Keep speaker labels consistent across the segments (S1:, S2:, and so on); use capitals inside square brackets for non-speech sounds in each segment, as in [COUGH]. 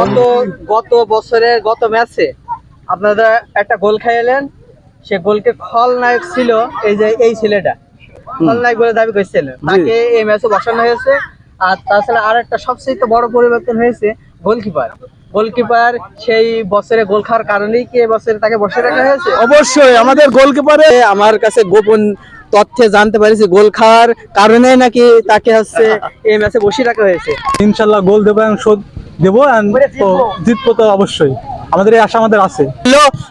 S1: গত গত বছরের গত ম্যাচে আপনারা একটা গোল খাইলেন সে গোলকে খলনায়ক ছিল এই যে এই ছেলেটা। খলনায়ক বলে দাবি করছিলেন তাকে এই ম্যাচে বসানো হয়েছে। আর তাছাড়া আর একটা সবচেয়ে বড় পরিবর্তন হয়েছে গোলকিপার। গোলকিপার সেই বছরে গোল খাওয়ার কারণেই কি বছরে তাকে বসে রাখা হয়েছে?
S2: অবশ্যই আমাদের গোলকিপারে
S1: আমার কাছে গোপন তথ্যে জানতে পারিছি গোল খাওয়ার কারণে নাকি তাকে হচ্ছে এই ম্যাচে বসিয়ে রাখা হয়েছে।
S2: ইনশাল্লাহ গোল দেবো এবং শোধ দেবো জিতবো। তো অবশ্যই। আমাদের এই আশা আমাদের আছে।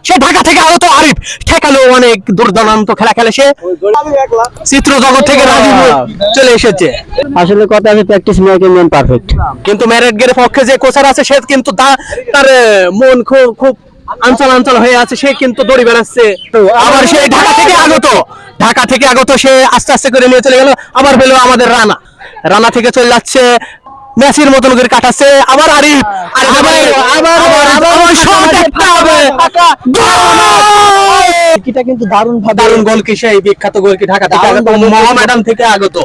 S3: সে ঢাকা থেকে আগত আরিফ। ঠেকালো অনেক দুর্দান্ত খেলা খেলে সে। চিত্র জগৎ থেকে রাজীব চলে এসেছে।
S4: আসলে কথা আছে প্র্যাকটিস মেন পারফেক্ট
S3: কিন্তু ম্যারেট গের পক্ষে যে কোচার আছে সে কিন্তু তা- তার মন খুব খুব আঞ্চল আঞ্চল হয়ে আছে। সে কিন্তু দড়ি বেড়াচ্ছে। আবার সে ঢাকা থেকে আগত। ঢাকা থেকে আগত সে আস্তে আস্তে করে নিয়ে চলে গেল। আবার পেল আমাদের রানা। রানা থেকে চলে যাচ্ছে। মেসির মতন করে কাটাচ্ছে আবার আরিফ আর আবার আবার আবার শট একটা হবে
S1: কিটা কিন্তু দারুণ ভাবে
S3: দারুণ গোল বিখ্যাত গোল কি ঢাকা থেকে আগত মোহামেডান থেকে আগত।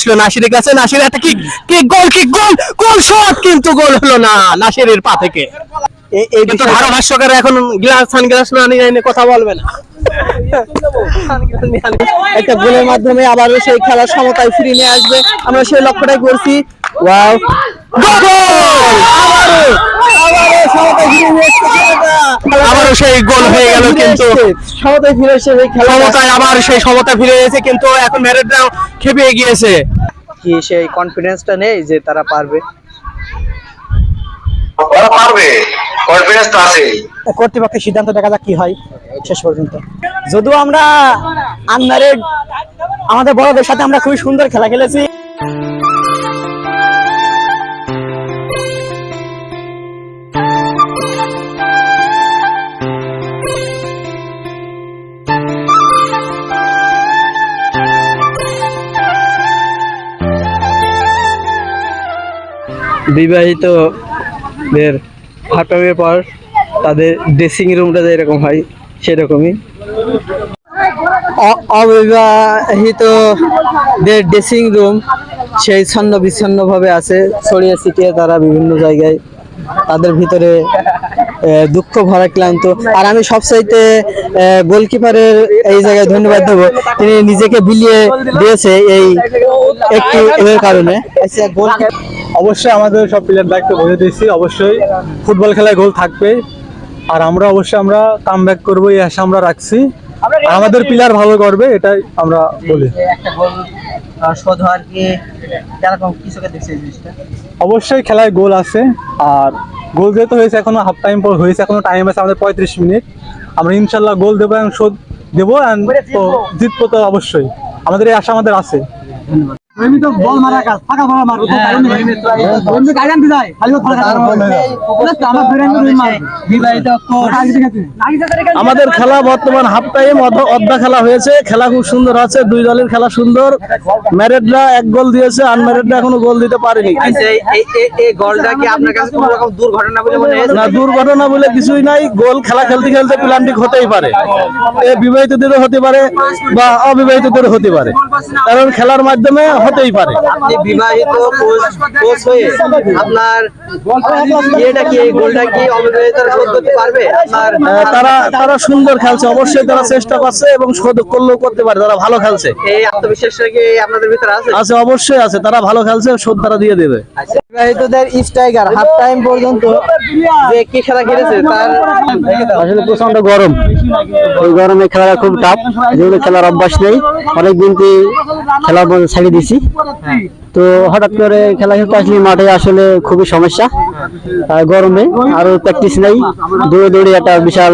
S3: ছিল নাসিরের কাছে নাসির একটা কি কি গোল কি গোল গোল শট কিন্তু গোল হলো না নাসিরের পা থেকে। কিন্তু এখন গ্লাস সানগ্লাস না নিয়ে কথা বলবে না।
S1: একটা গোলের মাধ্যমে আবারও সেই খেলার সমতায় ফিরিয়ে নিয়ে আসবে। আমরা সেই লক্ষ্যটাই করছি ওয়াও।
S3: আবারও সেই গোল হয়ে গেল কিন্তু
S1: সমতায় ফিরে এসে
S3: সমতায় আবার সেই সমতা ফিরে এসেছে কিন্তু এখন ম্যারেডরা খেপে গিয়েছে।
S1: কি সেই কনফিডেন্সটা নেই যে তারা পারবে?
S5: ওরা পারবে কনফিডেন্স তো আছে
S4: কর্তৃপক্ষের সিদ্ধান্ত দেখা যাক কি হয় শেষ পর্যন্ত। যদিও আমরা আন্দারে আমাদের বড়দের সাথে আমরা খুবই সুন্দর খেলা খেলেছি।
S1: বিবাহিতদের হাঁটানোর পর তাদের ড্রেসিং রুমটা যেরকম হয় সেরকমই। অ- অবিবাহিতদের ড্রেসিং রুম সেই ছন্ন বিচ্ছন্ন ভাবে আছে ছড়িয়ে ছিটিয়ে তারা বিভিন্ন জায়গায় তাদের ভিতরে দুঃখ ভরা ক্লান্ত। আর আমি সবচাইতে গোলকিপারের এই জায়গায় ধন্যবাদ দেবো তিনি নিজেকে বিলিয়ে দিয়েছে এই একটি এর কারণে। আচ্ছা গোলকিপার
S2: অবশ্যই আমাদের সব প্লেয়ার দায়িত্ব বুঝে দিয়েছি অবশ্যই ফুটবল খেলায় গোল থাকবে। আর আমরা অবশ্যই আমরা কাম ব্যাক করব এই আশা আমরা রাখছি। আর আমাদের প্লেয়ার ভালো করবে এটাই আমরা বলি। অবশ্যই খেলায় গোল আছে আর গোল যেহেতু হয়েছে এখনও হাফ টাইম পর হয়েছে এখনও টাইম আছে আমাদের পঁয়ত্রিশ মিনিট আমরা ইনশাল্লাহ গোল দেবো এবং শোধ দেবো জিতবো। তো অবশ্যই। আমাদের এই আশা আমাদের আছে।
S1: বিবাহিত
S2: আমাদের খেলা বর্তমান হাফ টাইম অর্ধা খেলা হয়েছে। খেলা খুব সুন্দর আছে দুই দলের খেলা সুন্দর। ম্যারেডরা এক গোল দিয়েছে আনম্যারেডরা এখনও গোল দিতে পারেনি।
S1: আচ্ছা এই এই- এই এই গোলটা কি আপনার কাছে কোনো রকম দুর্ঘটনা বলে মনে
S2: না দুর্ঘটনা বলে কিছুই নাই। গোল খেলা খেলতে খেলতে প্লান্টিক হতেই পারে। এ বিবাহিতদেরও হতে পারে বা অবিবাহিতদেরও হতে পারে। কারণ খেলার মাধ্যমে হতেই পারে।
S1: আপনি বিবাহিত কোচ কোচ হয়ে আপনার এটা কি গোলটা কি অবিবাহিতরা শোধ করতে পারবে?
S2: তারা তারা সুন্দর খেলছে অবশ্যই তারা চেষ্টা করছে এবং শোধ করলেও করতে পারে তারা ভালো খেলছে।
S1: এই আত্মবিশ্বাসটা কি আপনাদের ভিতরে আছে?
S2: আছে অবশ্যই আছে তারা ভালো খেলছে শোধ তারা দিয়ে দেবে।
S1: আচ্ছা, বিবাহিতদের স্ট্রাইকার হাফ টাইম পর্যন্ত যে কি খেলা খেলেছে তার
S4: আসলে প্রচণ্ড গরম। এই গরমে খেলাটা খুব টাফ যেগুলো খেলার অভ্যাস নেই। অনেকদিন খেলা বন্ধ ছেড়ে দিছি তো হঠাৎ করে খেলা খেলতে আসলে মাঠে আসলে খুবই সমস্যা আর গরমে আরও প্র্যাকটিস নেই। দৌড়ে দৌড়ে একটা বিশাল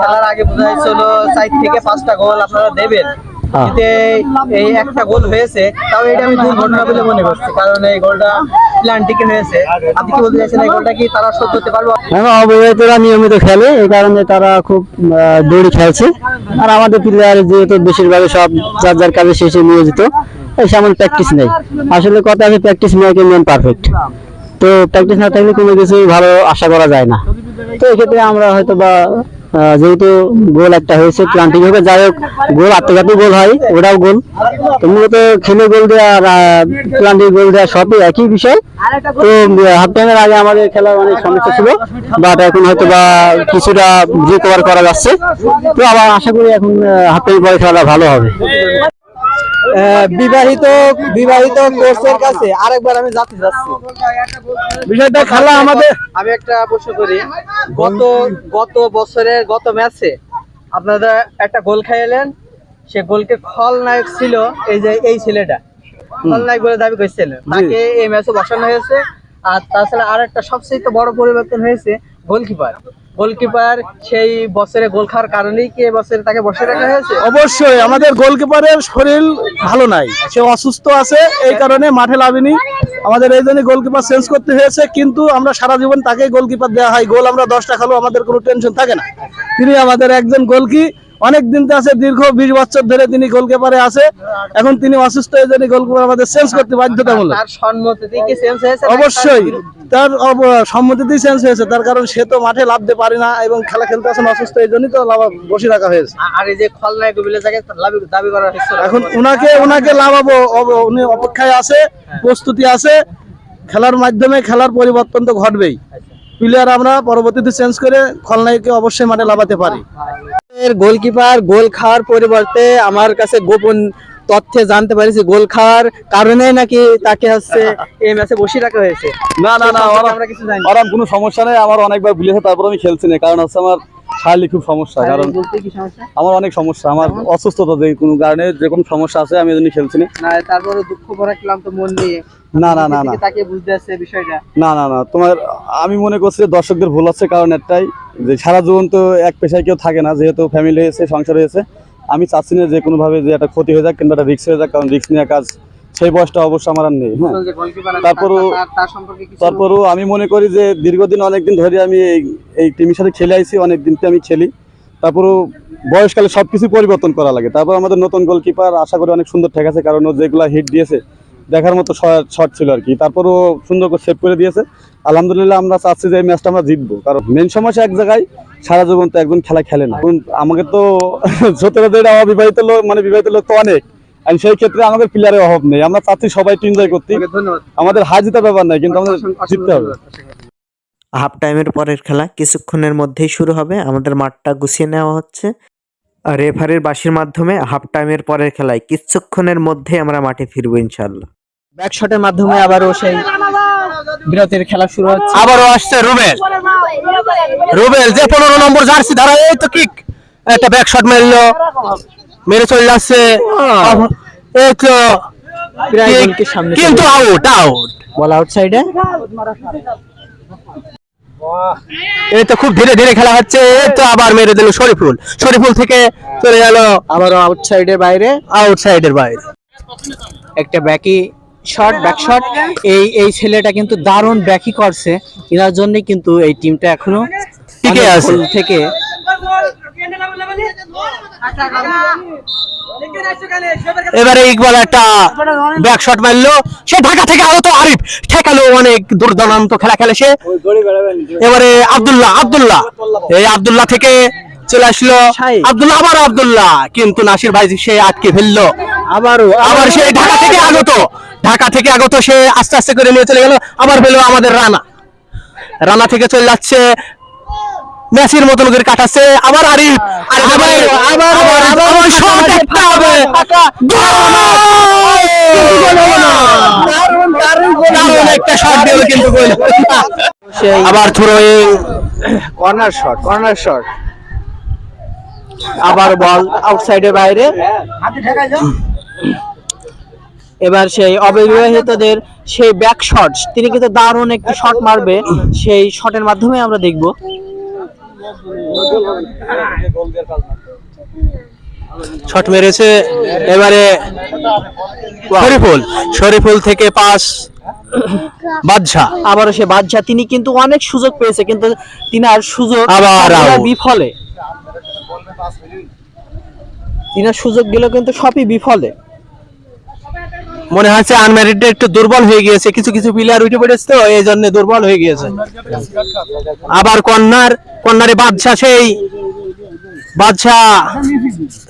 S1: খেলার আগে বোঝা যাচ্ছিল চার থেকে পাঁচটা গোল আপনারা দেবেন।
S4: হ্যাঁ।
S1: এই- এই একটা গোল হয়েছে তাও এটা আমি দুর্ঘটনা বলে মনে করছি কারণ এই গোলটা প্ল্যান হয়েছে। আপনি কি বলতে চাইছেন এই গোলটা কি তারা শোধ করতে পারব?
S4: এখন অবিবাহিতরা নিয়মিত খেলে এই কারণে তারা খুব দৌড়ে খেলছে। আর আমাদের প্লেয়ার যেহেতু বেশিরভাগ সব যার যার কাজে শেষে নিয়োজিত এই সেমন প্র্যাকটিস নেই। আসলে কথা আছে প্র্যাকটিস মেক মেন পারফেক্ট তো প্র্যাকটিস না থাকলে কোনো কিছুই ভালো আশা করা যায় না। তো এক্ষেত্রে আমরা হয়তো বা যেহেতু গোল একটা হয়েছে প্লান্টিং হবে যাই হোক, গোল, আত্মঘাতী গোল হয়, ওটাও গোল। তো মূলত খেলে গোল দেওয়া আর প্লান্টিং গোল দেওয়া সবই একই বিষয়। তো হাফ টাইমের আগে আমাদের খেলার অনেক সমস্যা ছিল বাট এখন হয়তো বা কিছুটা রিকভার করা যাচ্ছে। তো আবার আশা করি এখন হাফ টাইম পরে খেলাটা ভালো হবে।
S1: বিবাহিত বিবাহিত কোর্সের কাছে আরেকবার আমি জানতে চাচ্ছি।
S3: বিষয়টা খেলা আমাদের
S1: আমি একটা প্রশ্ন করি। গত গত বছরের গত ম্যাচে আপনারা একটা গোল খাইলেন সে গোলকে খলনায়ক ছিল এই যে এই ছেলেটা। খলনায়ক বলে দাবি করছিলেন তাকে এই ম্যাচে বসানো হয়েছে। আর তাছাড়া আর একটা সবচেয়ে বড় পরিবর্তন হয়েছে গোলকিপার। গোলকিপার সেই বছরে গোল খাওয়ার কারণেই কি বছরে তাকে বসে রাখা হয়েছে?
S3: অবশ্যই, আমাদের গোলকিপারের শরীর ভালো নাই। সে অসুস্থ আছে, এই কারণে মাঠে লাভিনি। আমাদের এই জন্য গোলকিপার চেঞ্জ করতে হয়েছে, কিন্তু আমরা সারা জীবন তাকে গোলকিপার দেওয়া হয়। গোল আমরা দশটা খালো আমাদের কোনো টেনশন থাকে না। তিনি আমাদের একজন গোলকি অনেক দিন তো আছে দীর্ঘ বিশ বছর ধরে তিনি গোলকিপারে আছে। এখন তিনি অসুস্থ এই জন্য গোলকিপার আমাদের চেঞ্জ করতে বাধ্যতামূলক। অবশ্যই তার সম্মতিতেই চেঞ্জ হয়েছে তার কারণ সে তো মাঠে লাভতে পারে না এবং খেলা খেলতে আসেন অসুস্থ এই জন্যই তো লাভ- বসে রাখা হয়েছে।
S1: আর এই যে খলনায়ক দাবি- করা হয়েছে
S3: এখন উনাকে উনাকে লাভাবো উনি অপেক্ষায় আছে প্রস্তুতি আছে। খেলার মাধ্যমে খেলার পরিবর্তন তো ঘটবেই। প্লেয়ার আমরা পরবর্তীতে চেঞ্জ করে খলনায়ককে অবশ্যই মাঠে লাভাতে পারি।
S1: গোলকিপার গোল খাওয়ার পরিবর্তে আমার কাছে গোপন তথ্যে জানতে পারিছি গোল খাওয়ার কারণে নাকি তাকে হচ্ছে এই ম্যাচে বসিয়ে রাখা হয়েছে
S2: না না না
S1: আমরা কিছু জানি।
S2: কোনো সমস্যা নেই আমার অনেকবার ভুলেছে তারপর আমি খেলছি না কারণ হচ্ছে আমার শারীরিক খুব সমস্যা কারণ আমার অনেক সমস্যা আমার অসুস্থতা যে কোনো কারণে যে কোনো সমস্যা আছে আমি এই জন্য খেলছি না।
S1: না তারপরে দুঃখ ভরা ক্লান্ত মন নিয়ে।
S2: না না না না।
S1: তাকে বুঝতে আসছে বিষয়টা।
S2: না না না তোমার আমি মনে করছি দর্শকদের ভুল হচ্ছে কারণ একটাই যে সারা জীবন তো এক পেশায় কেউ থাকে না যেহেতু ফ্যামিলি হয়েছে সংসার হয়েছে। আমি চাচ্ছি না যে কোনোভাবে যে একটা ক্ষতি হয়ে যাক কিংবা একটা রিক্স হয়ে যাক কারণ রিক্স নেওয়া কাজ সেই বয়সটা অবশ্য আমার আর নেই হ্যাঁ। তারপরও- তারপরও আমি মনে করি যে দীর্ঘদিন অনেকদিন ধরে আমি এই এই টিমের সাথে খেলে আইছি অনেক দিন আমি খেলি। তারপরও বয়সকালে সব কিছু পরিবর্তন করা লাগে। তারপর আমাদের নতুন গোলকিপার আশা করি অনেক সুন্দর ঠেকাছে কারণ ও যেগুলো হিট দিয়েছে দেখার মতো শট ছিল আর কি। তারপরও সুন্দর করে সেভ করে দিয়েছে। আলহামদুলিল্লাহ আমরা চাচ্ছি যে এই ম্যাচটা আমরা জিতবো কারণ মেন সমস্যা এক জায়গায় সারা জীবন তো একজন খেলা খেলে না। আমাকে তো [LAUGHS] সতেরো দিন অবিবাহিত লোক মানে বিবাহিত লোক তো অনেক। আর সেই ক্ষেত্রে আমাদের প্লেয়ারের অভাব নেই। আমরা চাচ্ছি সবাই একটু এনজয় করতে। আমাদের হার জিতার ব্যাপার নাই কিন্তু আমাদের জিততে হবে।
S6: হাফ টাইমের পরের খেলা কিছুক্ষণের মধ্যেই শুরু হবে। আমাদের মাঠটা গুছিয়ে নেওয়া হচ্ছে। আর রেফারির বাঁশির মাধ্যমে হাফ টাইমের পরের খেলায় কিছুক্ষণের মধ্যে আমরা মাঠে ফিরবো ইনশাল্লাহ
S1: ব্যাক শটের মাধ্যমে আবারও সেই বিরতির খেলা শুরু হচ্ছে।
S3: আবারও আসছে রুবেল। রুবেল যে পনেরো নম্বর জার্সি ধারা এই তো কিক একটা ব্যাক শট মারলো। মেরে চলে যাচ্ছে এই তো কিন্তু আউট আউট
S1: বল আউটসাইডে
S3: এই তো খুব ধীরে ধীরে খেলা হচ্ছে। এই তো আবার মেরে দিল শরীফুল। শরীফুল থেকে চলে গেল
S1: আবারও আউটসাইডের বাইরে।
S3: আউটসাইডের বাইরে।
S1: একটা ব্যাকি শট ব্যাক শট এই এই ছেলেটা কিন্তু দারুণ ব্যাকি করছে। এনার জন্যই কিন্তু এই টিমটা এখনও
S3: টিকে আছে।
S1: থেকে
S3: এবারে ইকবাল একটা ব্যাক শট মারলো। সে ঢাকা থেকে আগত আরিফ। ঠেকালো অনেক দুর্দান্ত খেলা খেলে সে। এবারে আব্দুল্লাহ আব্দুল্লাহ। এই আব্দুল্লাহ থেকে চলে আসলো। আব্দুল্লাহ আবার আব্দুল্লাহ। কিন্তু নাসির ভাই সে আটকে ফেলল।
S1: আবারও।
S3: আবার সে ঢাকা থেকে আগত। ঢাকা থেকে আগত সে আস্তে আস্তে করে নিয়ে চলে গেল। আবার পেল আমাদের রানা। রানা থেকে চলে যাচ্ছে মেসির মতন করে কাটাচ্ছে আবার আরিফ আর আবার আবার আবার শট একটা হবে। একটা শট দিল কিন্তু গোল। আবার throwing.
S1: Corner shot corner shot. আবার বল আউটসাইডের বাইরে। এবার সেই অবিবাহিতদের সেই ব্যাক শট তিনি কিন্তু দারুণ একটি শট মারবে। সেই শটের মাধ্যমে আমরা দেখব।
S3: শট মেরেছে। এবারে শরীফুল শরীফুল থেকে পাস বাদশাহ
S1: আবারও সে বাদশা। তিনি কিন্তু অনেক সুযোগ পেয়েছে কিন্তু তিনি আর সুযোগ
S3: আবার
S1: বিফলে। তিনার সুযোগ গেল কিন্তু সবই বিফলে।
S3: মনে হচ্ছে আনম্যারিড একটু দুর্বল হয়ে গিয়েছে। কিছু কিছু প্লেয়ার উঠে পড়েছে তো এই জন্য দুর্বল হয়ে গিয়েছে। আবার কন্যার কন্যারে বাদশা সেই। বাদশা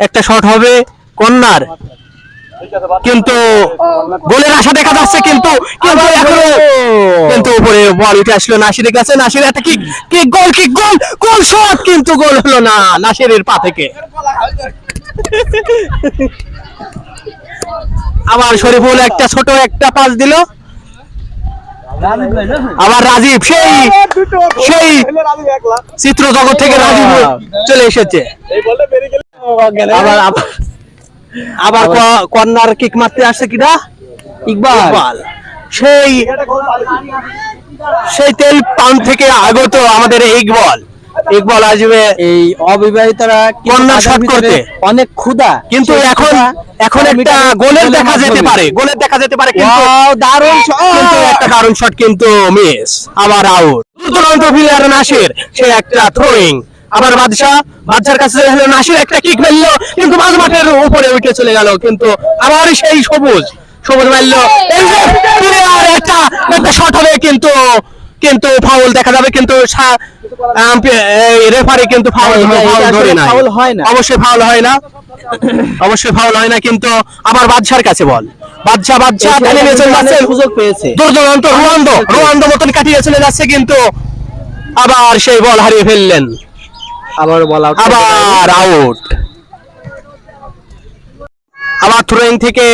S3: একটা শট হবে কন্যার। কিন্তু গোলের আশা দেখা যাচ্ছে কিন্তু কিন্তু এখনও কিন্তু উপরে বল উঠে আসলো নাসিরের কাছে। নাসির একটা কি কি গোল কি গোল গোল শট কিন্তু গোল হলো না নাসিরের পা থেকে। [LAUGHS] আবার শরীফুল একটা ছোট একটা পাস দিল। আবার রাজীব সেই সেই চিত্র জগৎ থেকে রাজীব চলে এসেছে। আবার আবার- কর্নার কিক মারতে আসছে কিনা? ইকবাল। সেই সেই তেল পাম্প থেকে আগত আমাদের ইকবাল। ইকবাল আসবে।
S1: এই অবিবাহিতরা
S3: কন্যা শট করতে।
S1: অনেক ক্ষুধা।
S3: কিন্তু এখন এখন একটা গোলের দেখা যেতে পারে। গোলের দেখা যেতে পারে কিন্তু
S1: দারুণ
S3: কিন্তু একটা দারুণ শট কিন্তু মিস আবার আউট দুরন্ত প্লেয়ার নাসির। সে একটা থ্রোয়িং আবার বাদশা বাদশার কাছে নাসির একটা কিক মারলো কিন্তু মাঝ মাঠের উপরে উঠে চলে গেল কিন্তু আবার সেই সবুজ। সবুজ মারলো একটা একটা শট হবে কিন্তু কিন্তু ফাউল দেখা যাবে কিন্তু রেফারি কিন্তু ফাউল ধরে না
S1: হয়।
S3: অবশ্যই ফাউল হয় না। অবশ্যই ফাউল হয় না কিন্তু আবার বাদশার কাছে বল। বাদশা বাদশা
S1: সুযোগ পেয়েছে।
S3: দুর্দান্ত মতন কাটিয়ে চলে যাচ্ছে কিন্তু আবার সেই বল হারিয়ে ফেললেন।
S1: আবার বল আউট
S3: আবার আউট আবার থ্রোয়িং থেকে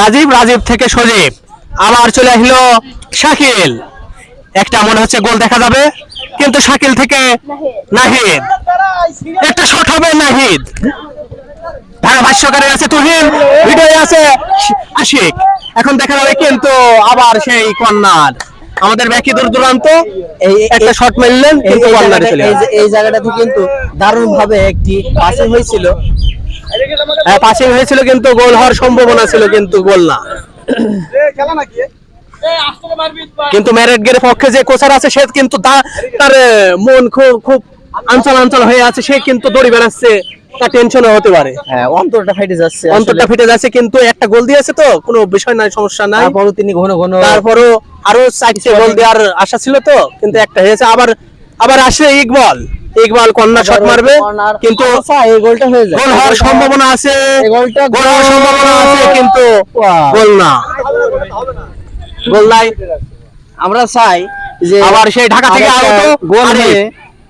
S3: রাজীব রাজীব থেকে সজীব। আবার চলে আসলো শাকিল। একটা মনে হচ্ছে গোল দেখা যাবে। কিন্তু শাকিল থেকে নাহিদ। একটা শট হবে নাহিদ। ঢাকা ভাষ্যকারের আছে তুহিন ভিডিও আছে আশিক। এখন দেখা যাবে কিন্তু আবার সেই কর্নার আমাদের ব্যাকি দূর দূরান্ত
S1: এই
S3: একটা শট
S1: মেললেন
S3: কিন্তু
S1: এই
S3: কর্নারে চলে
S1: এই যে- এই জায়গাটাতে কিন্তু দারুণ ভাবে একটি পাসিং হয়েছিল।
S3: হ্যাঁ পাসিং হয়েছিল কিন্তু গোল হওয়ার সম্ভাবনা ছিল কিন্তু গোল না। কিন্তু ম্যারেডগের পক্ষে যে কোচার আছে সে কিন্তু তার মন খুব খুব আঞ্চল আঞ্চল হয়ে আছে সে কিন্তু দড়ি বেড়াচ্ছে তার টেনশনও হতে পারে।
S1: হ্যাঁ অন্তরটা ফেটে যাচ্ছে
S3: অন্তরটা ফেটে যাচ্ছে কিন্তু একটা গোল দিয়েছে তো কোনো বিষয় নাই সমস্যা নাই।
S1: তারপরও তিনি ঘন ঘন
S3: তারপরও আরও চারটে গোল দেওয়ার আশা ছিল তো কিন্তু একটা হয়েছে আবার আবার আসে ইকবাল। ইকবাল কন্যা শট মারবে কিন্তু
S1: এই গোলটা হয়ে যায়।
S3: গোল হওয়ার সম্ভাবনা আছে
S1: গোলটা
S3: গোল হওয়ার সম্ভাবনা আছে কিন্তু! গোল না। গোল
S1: আমরা চাই যে
S3: আবার সেই ঢাকা থেকে আগত
S1: গোল হয়ে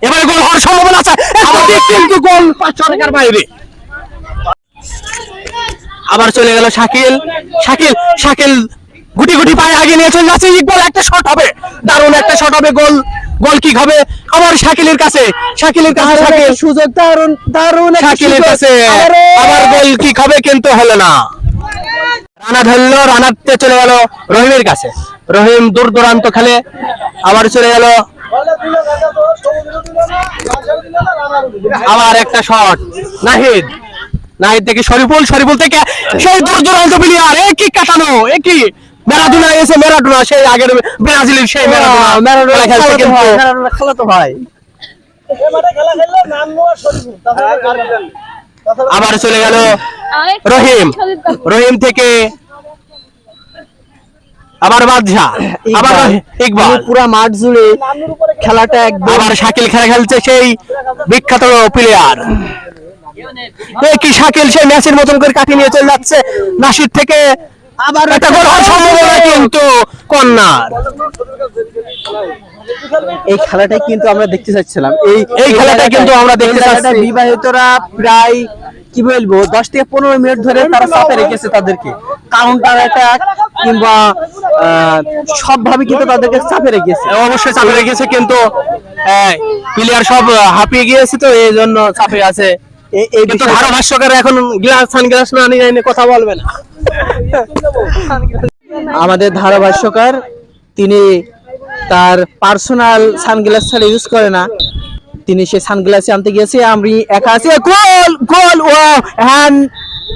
S3: এবারে গোল হওয়ার সম্ভাবনা আছে। আবার কিন্তু গোল টাকার বাইরে। আবার চলে গেল শাকিল। শাকিল শাকিল গুটি গুটি পায়ে আগে নিয়ে চলে যাচ্ছে। ইকবাল একটা শট হবে। দারুণ একটা শট হবে গোল। গোল কিক হবে। আবার শাকিলের কাছে। শাকিলের কাছে শাকিল।
S1: সুযোগ দারুণ দারুণ
S3: শাকিলের। কাছে। আবার গোল কিক হবে কিন্তু হলো না। রানা ধরলো রানাতে চলে গেল রহিমের কাছে। রহিম দূর দূরান্ত খেলে আবার চলে গেল। আবার একটা শট নাহিদ। নাহিদ থেকে শরীফুল শরীফুল থেকে সেই দূর দূরান্ত প্লেয়ার এ কি কাটানো এ কি? ম্যারাডোনা এসে ম্যারাডোনা সেই আগের ব্রাজিলের সেই ম্যারাডোনা।
S1: ম্যারাডোনা
S3: খেলা খেলছে
S1: খেলাতো
S3: কিন্তু
S1: হয়, ম্যারাডোনা খেলাতো হয়।
S3: আবার চলে গেল রহিম। রহিম থেকে আবার বাদশা আবার ইকবাল।
S1: পুরো মাঠ জুড়ে খেলাটা একদম
S3: আবার শাকিল খেলা খেলছে সেই বিখ্যাত প্লেয়ার কি শাকিল সেই ম্যাচের মতন করে কাটিয়ে নিয়ে চলে যাচ্ছে। নাসির থেকে আবার একটা গোল হওয়ার সম্ভাবনা কিন্তু কন্যার।
S1: এই খেলাটাই কিন্তু আমরা দেখতে চাচ্ছিলাম। এই
S3: এই খেলাটা কিন্তু আমরা দেখতে চাচ্ছি।
S1: বিবাহিতরা প্রায় কি বলব দশ থেকে পনেরো মিনিট ধরে তারা চাপে রেখেছে তাদেরকে। কাউন্টার অ্যাটাক কিংবা সবভাবে কিন্তু তাদেরকে চাপে রেখেছে।
S3: অবশ্যই চাপে রেখেছে কিন্তু প্লেয়ার সব হাঁপিয়ে গিয়েছে তো এই জন্য চাপে আছে। কিন্তু
S1: বিষয়টা-
S3: ধারাভাষ্যকার এখন গ্লাস সানগ্লাস না নিয়ে এনে কথা বলবে না।
S1: আমাদের ধারাভাষ্যকার তিনি তার পার্সোনাল সানগ্লাস ছাড়া ইউজ করে না। তিনি সে সানগ্লাসে আনতে গিয়েছে আমি একা আছি। গোল গোল ও হ্যান্ড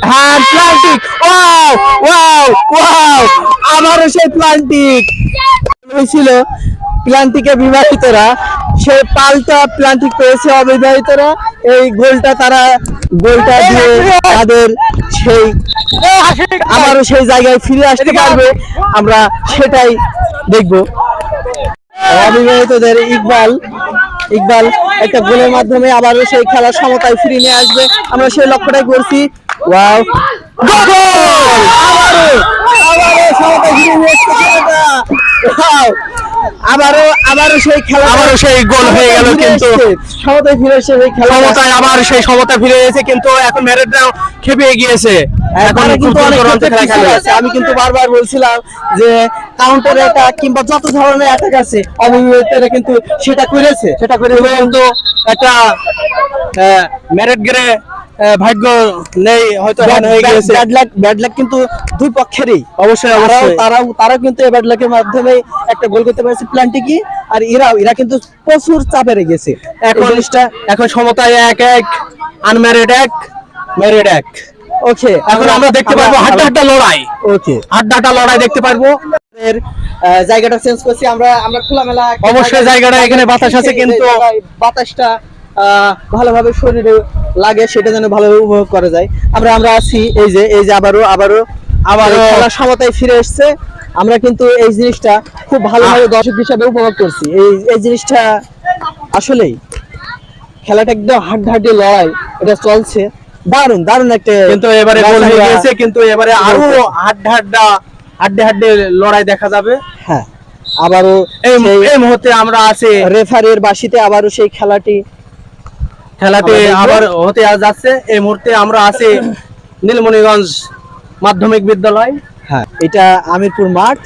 S1: হ্যান্ড প্লান্টিক ও ওয়াও ওয়াও আবারও সেই প্লান্টিক হয়েছিল প্লান্টিকে বিবাহিতরা সে পাল্টা প্লান্টিক পেয়েছে অবিবাহিতরা। এই গোলটা তারা গোলটা দিয়ে তাদের সেই
S3: আবারও সেই জায়গায় ফিরে আসতে পারবে। আমরা সেটাই দেখব।
S1: অবিবাহিতদের ইকবাল ইকবাল একটা গোলের মাধ্যমে আবারও সেই খেলার সমতায় ফিরিয়ে নিয়ে আসবে। আমরা সেই লক্ষ্যটাই করছি। ওয়াও আবারও আবারও সমতায় ফিরিয়ে নিয়ে খেলাটা। Wow! আবারও আবারও সেই খেলা
S3: আবারও সেই গোল হয়ে গেল কিন্তু
S1: সমতায় ফিরে এসে সেই খেলা
S3: সমতায় আবার সেই সমতা ফিরে এসেছে কিন্তু এখন ম্যারেডরা খেপে গিয়েছে। এখন
S1: তারা কিন্তু। আমি কিন্তু বারবার বলছিলাম যে কাউন্টার অ্যাটাক কিংবা যত ধরনের অ্যাটাক আছে অবিবাহিতরা কিন্তু সেটা করেছে।
S3: সেটা করে কিন্তু একটা ম্যারেড গেরে ভাগ্য নেই হয়তো হয়ে গিয়েছে।
S1: ব্যাড লাক ব্যাড লাক কিন্তু দুই পক্ষেরই।
S3: অবশ্যই অবশ্যই।
S1: তারাও তারাও কিন্তু এই ব্যাড লাকের মাধ্যমে একটা গোল করতে পারছে প্ল্যানটি কি আর এরা কিন্তু প্রচুর চাপে রেখেছে
S3: এখন এখন সমতায় এক এক আনম্যারিড এক ম্যারিড এক।
S1: ওকে
S3: এখন আমরা দেখতে পারব হাড্ডা হাড্ডা লড়াই।
S1: ওকে
S3: হাড্ডা হাড্ডা লড়াই দেখতে পারব।
S1: এর জায়গাটা চেঞ্জ করছি আমরা আমরা খোলামেলা
S3: অবশ্যই জায়গাটা এখানে বাতাস আছে কিন্তু
S1: বাতাসটা ভালোভাবে শরীরে লাগে সেটা যেন ভালোভাবে উপভোগ করা যায়। আমরা আমরা আছি এই যে এই যে আবারও আবারও
S3: আবারও
S1: এই খেলার সমতায় ফিরে এসেছে। আমরা কিন্তু এই জিনিসটা খুব ভালোভাবে দর্শক হিসাবে উপভোগ করছি। এই এই জিনিসটা আসলেই খেলাটা একদম হাড্ডাহাড্ডি লড়াই এটা চলছে। দারুণ দারুণ একটা
S3: কিন্তু এবারে গোল হয়ে গিয়েছে কিন্তু এবারে আরও হাড্ডা হাড্ডা হাড্ডে হাড্ডে লড়াই দেখা যাবে।
S1: হ্যাঁ আবারও
S3: এই মুহূর্তে আমরা আছি।
S1: রেফারির বাসিতে আবারও সেই খেলাটি
S3: খেলাতে আবার হতে যাচ্ছে। এই মুহূর্তে আমরা আছি নীলমণিগঞ্জ মাধ্যমিক বিদ্যালয়।
S1: হ্যাঁ। এটা আমিরপুর মাঠ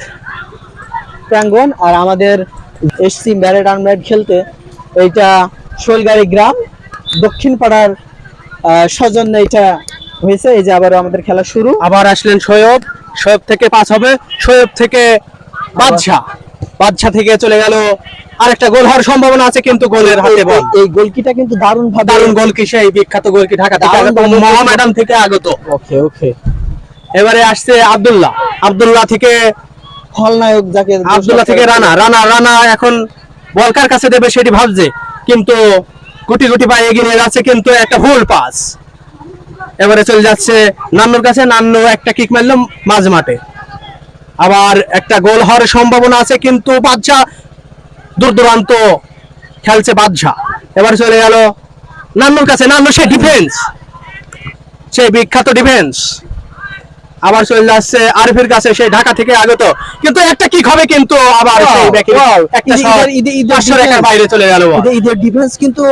S1: প্রাঙ্গণ আর আমাদের এসসি ম্যারেড আনম্যারেড খেলতে এইটা শৈলগাড়ি গ্রাম দক্ষিণ পাড়ার সৌজন্যে এটা হয়েছে। এই যে আবার আমাদের খেলা শুরু।
S3: আবার আসলেন সৈয়ব সৈয়ব থেকে পাস হবে। সৈয়ব থেকে বাদশা বাদশা থেকে চলে গেল। আরেকটা গোল হওয়ার সম্ভাবনা আছে কিন্তু গোলের হাতে বল।
S1: এই- গোলকিটা কিন্তু দারুণ ভাবে
S3: দারুণ গোল কি সেই বিখ্যাত গোল কি ঢাকা মোহামেডান থেকে আগত।
S1: ওকে ওকে।
S3: এবারে আসছে আব্দুল্লাহ। আব্দুল্লাহ থেকে
S1: খলনায়ক যাকে
S3: আব্দুল্লাহ থেকে রানা। রানা রানা এখন বল কার কাছে দেবে সেটি ভাবছে। কিন্তু গুটি গুটি পায়ে এগিয়ে নিয়ে যাচ্ছে কিন্তু একটা ভুল পাস। এবারে চলে যাচ্ছে নান্নুর কাছে। নান্নু একটা কিক মারল মাঝ মাঠে। আবার একটা গোল হওয়ার সম্ভাবনা আছে কিন্তু বাদশা দূর দূরান্ত খেলছে বাদশা। এবার চলে গেল নান্নুর কাছে। নান্নু সে ডিফেন্স সেই বিখ্যাত ডিফেন্স আবার চলে যাচ্ছে আরিফের কাছে সেই ঢাকা থেকে আগত। কিন্তু একটা কিক হবে কিন্তু আবার। বাইরে চলে গেল
S1: ঈদের- ডিফেন্স কিন্তু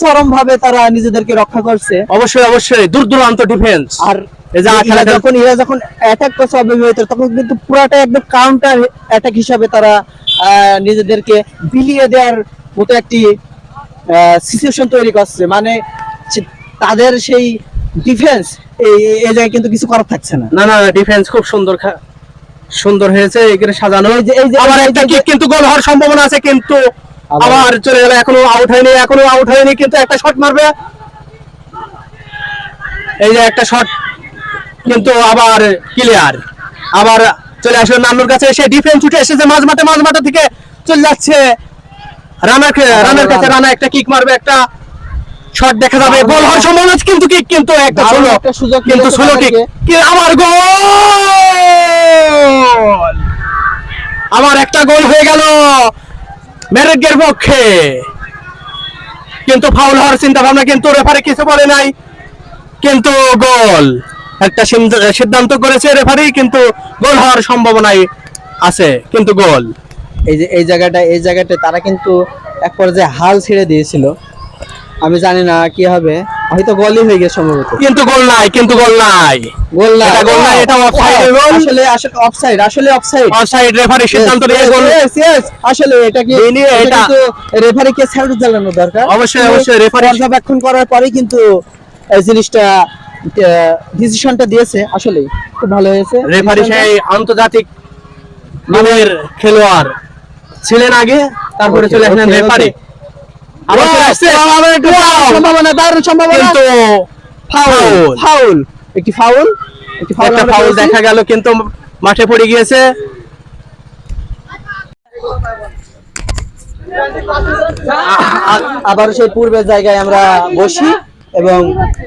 S1: চরম ভাবে তারা নিজেদেরকে রক্ষা করছে।
S3: অবশ্যই অবশ্যই। দূর দূরান্ত ডিফেন্স
S1: আর এরা যখন এরা যখন অ্যাটাক করছে অবিবাহিত তখন কিন্তু পুরাটা একদম কাউন্টার অ্যাটাক হিসাবে তারা নিজেদেরকে বিলিয়ে দেওয়ার মতো একটি সিচুয়েশন তৈরি করছে। মানে তাদের সেই ডিফেন্স এই জায়গায় কিন্তু কিছু করার থাকছে না।
S3: না না ডিফেন্স খুব সুন্দর সুন্দর হয়েছে এখানে সাজানো। আবার একটা কিক কিন্তু গোল হওয়ার সম্ভাবনা আছে কিন্তু
S1: আবার
S3: চলে গেল এখনও আউট হয়নি এখনও আউট হয়নি কিন্তু একটা শট মারবে। এই যে একটা শট কিন্তু আবার ক্লিয়ার আবার চলে আসলো নান্নুর কাছে এসে ডিফেন্স উঠে এসেছে মাঝ মাঠে মাঝ মাঠে থেকে চলে যাচ্ছে রানার রানার কাছে রানা একটা কিক মারবে একটা শট দেখা যাবে। গোল হওয়ার সম্ভাবনা কিন্তু কিক কিন্তু একটা ষোলো
S1: সুযোগ
S3: কিন্তু ষোলো কিক আবার গোল! আবার একটা গোল হয়ে গেল মেরেগের পক্ষে। কিন্তু ফাউল হওয়ার চিন্তা ভাবনা কিন্তু রেফারি কিছু বলে নাই। কিন্তু গোল! একটা সিদ্ধান্ত করেছে রেফারি কিন্তু গোল হওয়ার সম্ভাবনাই আছে কিন্তু গোল।
S1: এই যে এই জায়গাটা এই জায়গাটা তারা কিন্তু এক পর্যায়ে হাল ছেড়ে দিয়েছিল। আমি জানি না কি হবে। হয়তো গোলই হয়ে গেছে সম্ভবত।
S3: কিন্তু গোল নাই কিন্তু গোল নাই।
S1: গোল না
S3: এটা গোল না, এটা এর গোল।
S1: আসলে আসলে অফসাইড আসলে অফসাইড
S3: অফসাইড রেফারি সিদ্ধান্ত নিয়ে গোল
S1: আসলে এটা কি
S3: এই নিয়ে
S1: এটা কিন্তু রেফারিকে স্যালুট জানানো দরকার।
S3: অবশ্যই, অবশ্যই, referee-
S1: পর্যবেক্ষণ করার পরেই কিন্তু এই জিনিসটা ডিসিশনটা দিয়েছে আসলে খুব ভালো হয়েছে।
S3: রেফারি সেই আন্তর্জাতিক মানের খেলোয়াড় ছিলেন আগে তারপরে চলে আসলেন. রেফারি আবার আসছে।
S1: আবার একটু
S3: Wow!
S1: সম্ভাবনা দারুণ সম্ভাবনা।
S3: কিন্তু
S1: ফাউল ফাউল একটি ফাউল একটি ফাউল
S3: ফাউল দেখা গেল কিন্তু মাঠে পড়ে গিয়েছে।
S1: আবার সেই পূর্বের জায়গায় আমরা বসি। এবং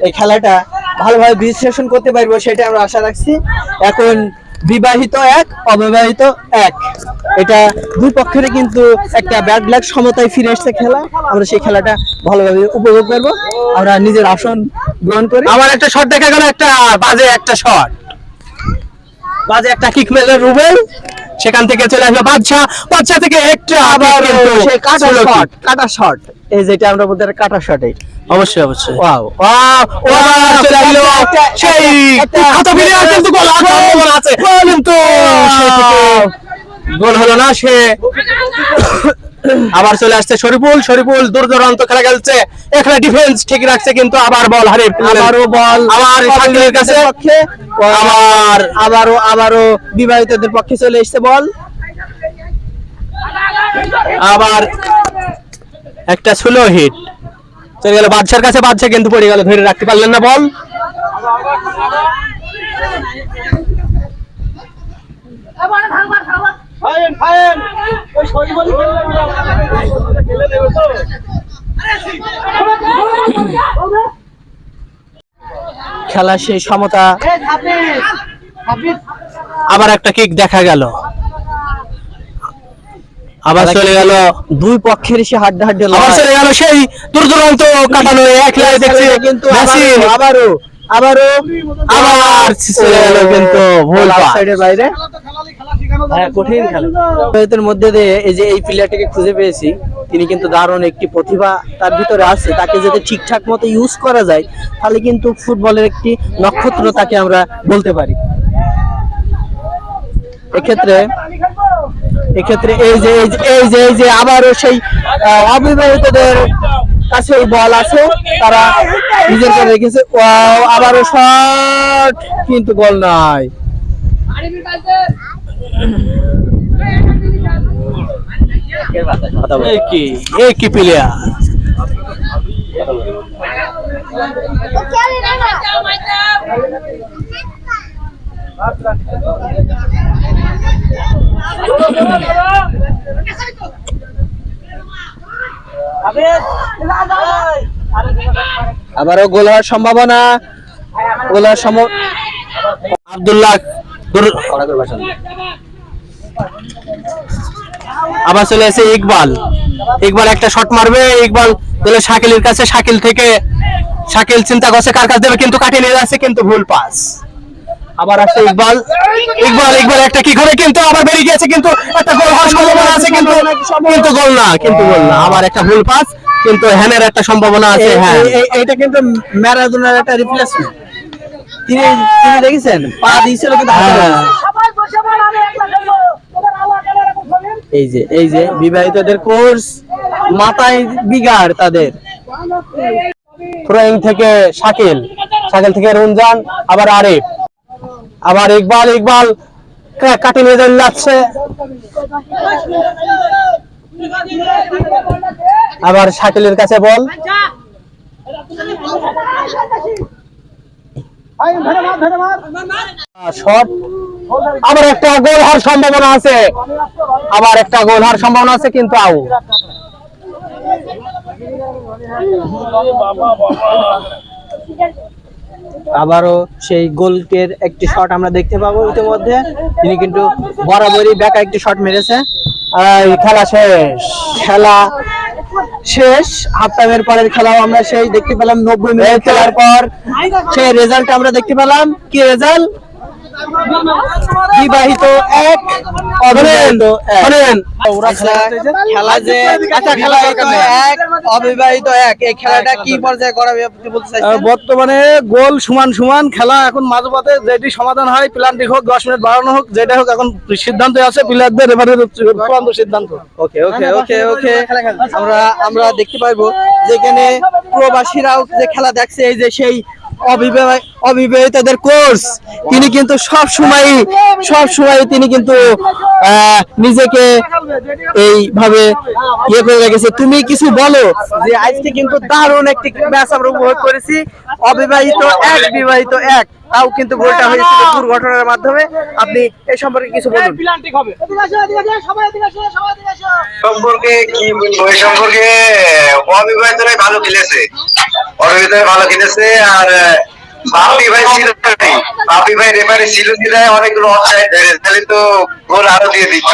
S1: এই খেলাটা ভালোভাবে বিশ্লেষণ করতে পারব সেটা আমরা আশা রাখছি। এখন বিবাহিত এক অবিবাহিত এক। এটা দুই পক্ষের কিন্তু একটা ব্যাড লাক সমতায় ফিরে এসছে খেলা। আমরা সেই খেলাটা ভালোভাবে উপভোগ করব। আমরা নিজের আসন গ্রহণ করি।
S3: আমার একটা শট দেখা গেল একটা বাজে একটা শট বাজে একটা কিক মেলে রুবেল। সেখান থেকে চলে আসলো বাদশাহ বাদশাহ থেকে একটা
S1: আবার কাটা শট। কাটা শট এই যেটা আমরা বলতে কাটা শট
S3: অবশ্যই অবশ্যই।
S1: ওয়াও
S3: ওয়াও, চলে সেই কিন্তু গোল আছে। কিন্তু গোল হলো না সে। আবার চলে আসছে শরীফুল শরীফুল দূর দূরান্ত খেলা খেলছে। এখানে ডিফেন্স ঠিক রাখছে কিন্তু আবার বল ফেললেন।
S1: আবারও বল।
S3: আবার শাকিলের কাছে। আবার
S1: আবারও আবারও বিবাহিতদের পক্ষে চলে এসেছে বল।
S3: আবার একটা স্লো হিট চলে গেল বাদশার কাছে বাদশা কিন্তু পড়ে গেল ধরে রাখতে পারলেন না বল।
S1: খেলা সেই সমতা
S3: আবার একটা কিক দেখা গেল। আবার চলে গেল
S1: দুই পক্ষের সে হাড্ডা হাড্ডি
S3: আবার চলে গেল সেই দূর দূরান্ত কাটানো এক লাইনে দেখছি।
S1: কিন্তু আবারও- আবারও
S3: আবার চলে গেল কিন্তু ভুল।
S1: সাইডের বাইরে। হ্যাঁ কঠিন খেলা। মধ্যে দিয়ে এই যে এই প্লেয়ারটাকে খুঁজে পেয়েছি তিনি কিন্তু দারুণ একটি প্রতিভা তার ভিতরে আছে। তাকে যদি ঠিকঠাক মতো ইউজ করা যায় তাহলে কিন্তু ফুটবলের একটি নক্ষত্র তাকে আমরা বলতে পারি। এক্ষেত্রে এক্ষেত্রে এই যে এই যে- এই যে এই যে আবারও সেই অবিবাহিতদের কাছে বল আছে। তারা নিজের করে রেখেছে। ওয়াও আবারও শট কিন্তু গোল নাই।
S3: এ কি এ কি প্লেয়ার
S1: আবারও গোল হওয়ার সম্ভাবনা। গোল হওয়ার সম্ভব
S3: আব্দুল্লাহ আবার চলে এসে ইকবাল। ইকবাল একটা শট মারবে। ইকবাল দিলে শাকিলের কাছে, শাকিল থেকে শাকিল চিন্তা করছে কার কাছে দেবে, কিন্তু কাটিয়ে নিয়ে যাচ্ছে, কিন্তু ভুল পাস আবার আসছে ইকবাল। ইকবাল ইকবাল একটা কি করে কিন্তু আবার বেরিয়ে গিয়েছে কিন্তু একটা গোল হওয়ার সম্ভাবনা আছে কিন্তু কিন্তু গোল না কিন্তু গোল না। আবার একটা ভুল পাস কিন্তু হ্যানের একটা সম্ভাবনা আছে হ্যাঁ।
S1: এই- কিন্তু ম্যারাডোনার একটা রিপ্লেসমেন্ট তিনি তিনি দেখেছেন? পা দিয়েছিল কিন্তু
S3: হ্যাঁ।
S1: এই যে এই যে বিবাহিতদের কোর্স মাথায় বিগাড় তাদের।
S3: থ্রোয়িং থেকে শাকিল। শাকিল থেকে রঞ্জান আবার আরিফ। আবার ইকবাল ইকবাল কাটি নিয়ে যাচ্ছে। আবার শাকিলের কাছে বল। শট আবার একটা গোল হওয়ার সম্ভাবনা আছে। আবার একটা গোল হওয়ার সম্ভাবনা আছে, কিন্তু আউট।
S1: আবারও সেই গোলকের একটি শট আমরা দেখতে পাবো ইতিমধ্যে। তিনি কিন্তু বরাবরই ব্যাকা একটি শট মেরেছে।
S3: খেলা শেষ।
S1: খেলা শেষ। হাফ টাইমের পরের খেলাও আমরা সেই দেখতে পেলাম নব্বই মিনিট খেলার পর। সেই রেজাল্ট আমরা দেখতে পেলাম। কি রেজাল্ট বিবাহিত এক অবিবাহিত এক।
S3: শোনেন
S1: খেলা যে আচ্ছা খেলা এক অবিবাহিত এক। এই খেলাটা কি পর্যায়ে করাবে আপনি বলতে চাইছেন?
S2: বর্তমানে গোল সমান সমান খেলা এখন মাঝপথে যেটি সমাধান হয় প্ল্যানটি হোক দশ মিনিট বাড়ানো হোক যেটা হোক এখন সিদ্ধান্ত আছে প্লেয়ারদের রেফারির চূড়ান্ত সিদ্ধান্ত।
S1: ওকে ওকে ওকে ওকে। আমরা আমরা দেখতে পারব যেখানে প্রবাসীরাও যে খেলা দেখছে এই যে সেই অবিবাহিতদের কোর্স তিনি কিন্তু সব সময় সব সময় তিনি কিন্তু নিজেকে এইভাবে ইয়ে করে রেখেছে। তুমি কিছু বলো যে আজকে কিন্তু দারুণ একটি ম্যাচ আমরা উপভোগ করেছি। অবিবাহিত এক, বিবাহিত এক। তাও কিন্তু ভোটটা হয়েছিল দুর্ঘটনার মাধ্যমে। আপনি এ সম্পর্কে কিছু বলুন।
S5: সম্পর্কে কি বলব? সম্পর্কে অবিবাহিতরাই ভালো খেলেছে। অবিবাহিতরাই ভালো খেলেছে আর বাপি ভাই ছিল বাপি ভাই রেফারি ছিল অনেকগুলো অফসাইড তাহলে তো গোল আরও দিয়ে দিত।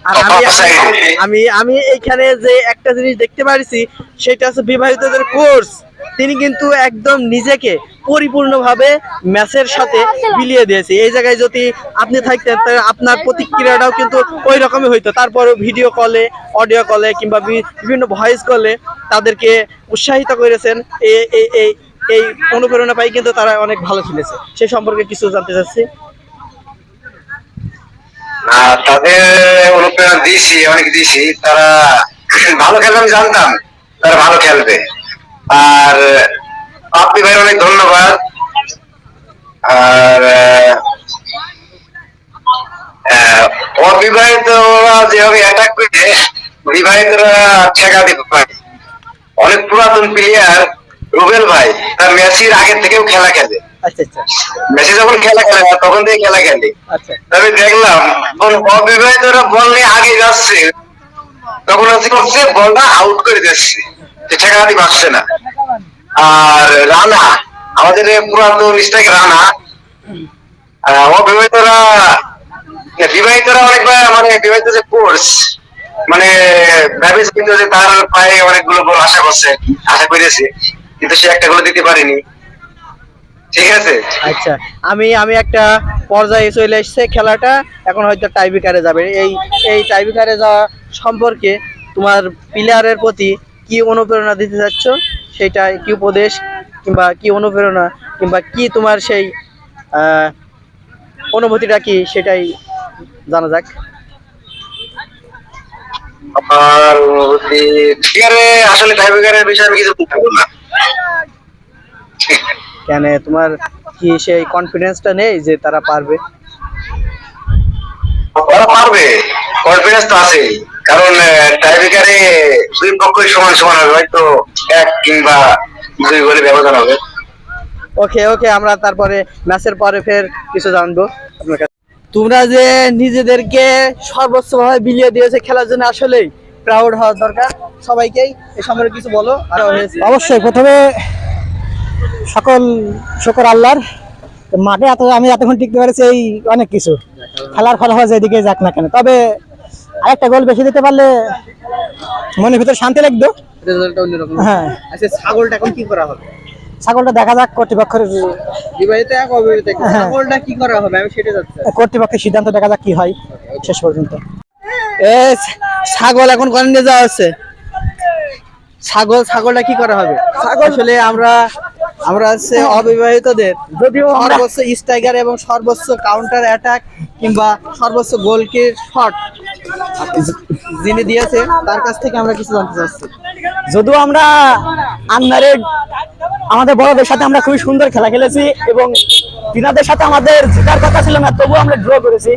S5: [LAUGHS]
S1: আমি আমি এইখানে যে একটা জিনিস দেখতে পারছি সেটা হচ্ছে বিবাহিতদের কোর্স তিনি কিন্তু একদম নিজেকে পরিপূর্ণভাবে ম্যাচের সাথে বিলিয়ে দিয়েছে। এই জায়গায় যদি আপনি থাকতেন তাহলে আপনার প্রতিক্রিয়াটাও কিন্তু ওই রকমই হইতো। তারপরে ভিডিও কলে অডিও কলে কিংবা বিভিন্ন ভয়েস কলে তাদেরকে উৎসাহিত করেছেন এই এই অনুপ্রেরণা পাই কিন্তু তারা অনেক ভালো খেলেছে। সে সম্পর্কে কিছু জানতে চাচ্ছি।
S5: না, তাদের অনুপ্রেরণা অনেক তারা ভালো খেলবে আমি জানতাম, তারা ভালো খেলবে। আর আপনি ভাই অনেক ধন্যবাদ। আর অবিবাহিতরা যেভাবে অ্যাটাক করে বিবাহিতরা ঠেকা দিতে পারে। অনেক পুরাতন প্লেয়ার রুবেল ভাই তার মেসির আগের থেকেও খেলা খেলে।
S1: আচ্ছা আচ্ছা।
S5: মেসি যখন খেলা খেলে না তখন থেকে খেলা খেলে।
S1: আচ্ছা।
S5: তবে দেখলাম কোন অবিবাহিতরা বল নিয়ে আগে যাচ্ছে। তখন হচ্ছে বলটা আউট করে দিচ্ছে। যে ঠেকাতে পারছে না। আর রানা আমাদের পুরাতন স্ট্রাইক রানা অবিবাহিতরা বিবাহিতরা অনেকবার মানে বিবাহিত যে কোর্স মানে ভেবেছিল যে তার পায়ে অনেকগুলো বল আশা করছে আশা করেছে। কিন্তু সে একটা গুলো দিতে পারেনি। ঠিক আছে?
S1: আচ্ছা আমি আমি একটা পর্যায়ে চলে এসেছে খেলাটা এখন হয়তো টাইবিকারে যাবে। এই এই টাইবিকারে যাওয়া সম্পর্কে তোমার প্লেয়ারের প্রতি কি অনুপ্রেরণা দিতে চাচ্ছ? সেটা কি উপদেশ কিংবা কি অনুপ্রেরণা কিংবা কি তোমার সেই অনুভূতিটা কি সেটাই জানা যাক।
S5: আর আসলে বিষয়ে আমি কিছু বলতে না।
S1: কেন তোমার কি সেই কনফিডেন্সটা নেই যে তারা পারবে?
S5: ওরা পারবে কনফিডেন্স তো আছে কারণ টাইব্রেকারে দুই পক্ষই সমান সমান হবে হয়তো এক কিংবা দুই গোলে ব্যবধান হবে।
S1: ওকে ওকে আমরা তারপরে ম্যাচের পরে ফের কিছু জানব আপনার কাছে। তোমরা যে নিজেদেরকে সর্বোচ্চভাবে বিলিয়ে দিয়েছে খেলার জন্য আসলেই। প্রাউড হওয়া দরকার। সবাইকেই এ সম্পর্কে কিছু বলো আরও হয়েছে।
S4: অবশ্যই প্রথমে সকল শুকর আল্লাহর। মাঠে এত আমি এতক্ষণ টিকতে পারছি এই অনেক কিছু। খেলার ফলাফল যেদিকে যাক না কেন। তবে আরেকটা গোল বেশি দিতে পারলে মনের ভিতর শান্তি লাগতো। হ্যাঁ।
S1: আচ্ছা ছাগলটা এখন কি করা হবে?
S4: ছাগলটা দেখা যাক কর্তৃপক্ষের
S1: বিবাহিত এক অবিবাহিত
S4: হ্যাঁ।
S1: ছাগলটা কি করা হবে? আমি সেটা যাচ্ছি
S4: কর্তৃপক্ষের সিদ্ধান্ত দেখা যাক কি হয় শেষ পর্যন্ত।
S1: এ ছাগল এখন কোন নিয়ে যাওয়া হচ্ছে? ছাগল ছাগলটা কি করা হবে? ছাগল আসলে আমরা আমরা হচ্ছে অবিবাহিতদের যদিও সর্বোচ্চ স্ট্রাইকার এবং সর্বোচ্চ কাউন্টার অ্যাটাক কিংবা সর্বোচ্চ গোলকে শট যিনি দিয়েছে তার কাছ থেকে আমরা কিছু জানতে চাচ্ছি।
S4: যদিও আমরা আন্নারের আমাদের বড়দের সাথে আমরা খুবই সুন্দর খেলা খেলেছি এবং তিনাদের সাথে আমাদের জেতার কথা ছিল না তবুও আমরা ড্র করেছি।